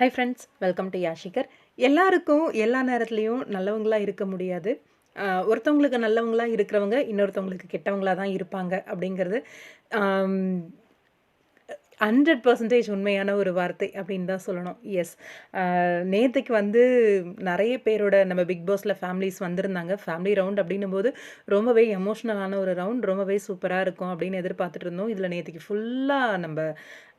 High friends welcome to யாஷிகர் எல்லாருக்கும் எல்லா நேரத்துலையும் நல்லவங்களா இருக்க முடியாது. ஒருத்தவங்களுக்கு நல்லவங்களா இருக்கிறவங்க இன்னொருத்தவங்களுக்கு கெட்டவங்களாக தான் இருப்பாங்க அப்படிங்கிறது. ஹண்ட்ரட் பர்சன்டேஜ் உண்மையான ஒரு வார்த்தை அப்படின்னு தான் சொல்லணும். எஸ் நேற்றுக்கு வந்து நிறைய பேரோட நம்ம பிக் பாஸில் ஃபேமிலிஸ் வந்திருந்தாங்க. ஃபேமிலி ரவுண்ட் அப்படின்னும் போது ரொம்பவே எமோஷ்னலான ஒரு ரவுண்ட் ரொம்பவே சூப்பராக இருக்கும் அப்படின்னு எதிர்பார்த்துட்டு இருந்தோம். இதில் நேற்றுக்கு ஃபுல்லாக நம்ம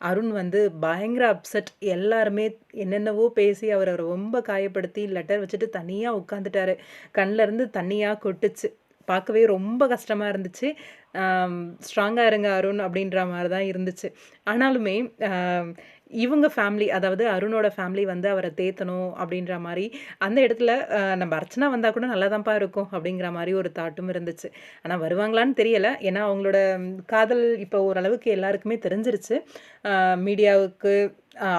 அருண் வந்து பயங்கர அப்செட் எல்லாருமே என்னென்னவோ பேசி அவரை ரொம்ப காயப்படுத்தி லெட்டர் வச்சுட்டு தனியாக உட்காந்துட்டாரு கண்ணில் இருந்து தண்ணியாக கொட்டுச்சு. பார்க்கவே ரொம்ப கஷ்டமாக இருந்துச்சு. ஸ்ட்ராங்காக இருங்க அருண் அப்படின்ற மாதிரி தான் இருந்துச்சு. ஆனாலுமே இவங்க ஃபேமிலி அதாவது அருணோட ஃபேமிலி வந்து அவரை தேத்தணும் அப்படின்ற மாதிரி அந்த இடத்துல நம்ம அர்ச்சனா வந்தால் கூட நல்லா தான்ப்பா இருக்கும் அப்படிங்கிற மாதிரி ஒரு தாட்டும் இருந்துச்சு. ஆனால் வருவாங்களான்னு தெரியலை. ஏன்னா அவங்களோட காதல் இப்போ ஓரளவுக்கு எல்லாருக்குமே தெரிஞ்சிருச்சு. மீடியாவுக்கு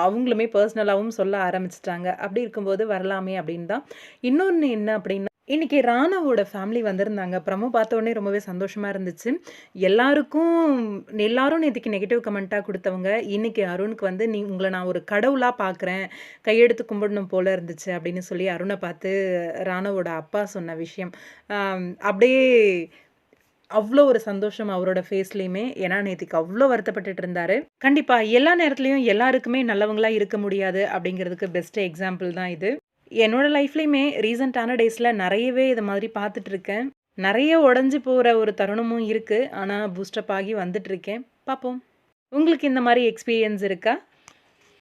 அவங்களுமே பர்சனலாகவும் சொல்ல ஆரம்பிச்சிட்டாங்க. அப்படி இருக்கும்போது வரலாமே அப்படின்னு தான். இன்னொன்று என்ன அப்படின்னா இன்னைக்கு ராணாவோட ஃபேமிலி வந்திருந்தாங்க. ப்ரமோ பார்த்த ரொம்பவே சந்தோஷமாக இருந்துச்சு. எல்லாருக்கும் எல்லாரும் நேற்றுக்கு நெகட்டிவ் கமெண்ட்டாக கொடுத்தவங்க இன்னைக்கு அருணுக்கு வந்து நீ உங்களை நான் ஒரு கடவுளாக பார்க்குறேன் கையெடுத்து கும்பிடணும் போல் இருந்துச்சு. அப்படின்னு சொல்லி அருணை பார்த்து ராணாவோட அப்பா சொன்ன விஷயம். அப்படியே அவ்வளோ ஒரு சந்தோஷம் அவரோட ஃபேஸ்லேயுமே ஏன்னா நேற்றுக்கு அவ்வளோ வருத்தப்பட்டுட்டு இருந்தாரு. கண்டிப்பாக எல்லா நேரத்துலையும் எல்லாருக்குமே நல்லவங்களாக இருக்க முடியாது அப்படிங்கிறதுக்கு பெஸ்ட் எக்ஸாம்பிள் தான் இது. என்னோட லைஃப்லையுமே ரீசெண்டான டேஸில் நிறையவே இதை மாதிரி பார்த்துட்டு இருக்கேன் நிறைய உடஞ்சி போகிற ஒரு தருணமும் இருக்குது ஆனால் பூஸ்டப் ஆகி வந்துட்டு இருக்கேன் பார்ப்போம் உங்களுக்கு இந்த மாதிரி எக்ஸ்பீரியன்ஸ் இருக்கா?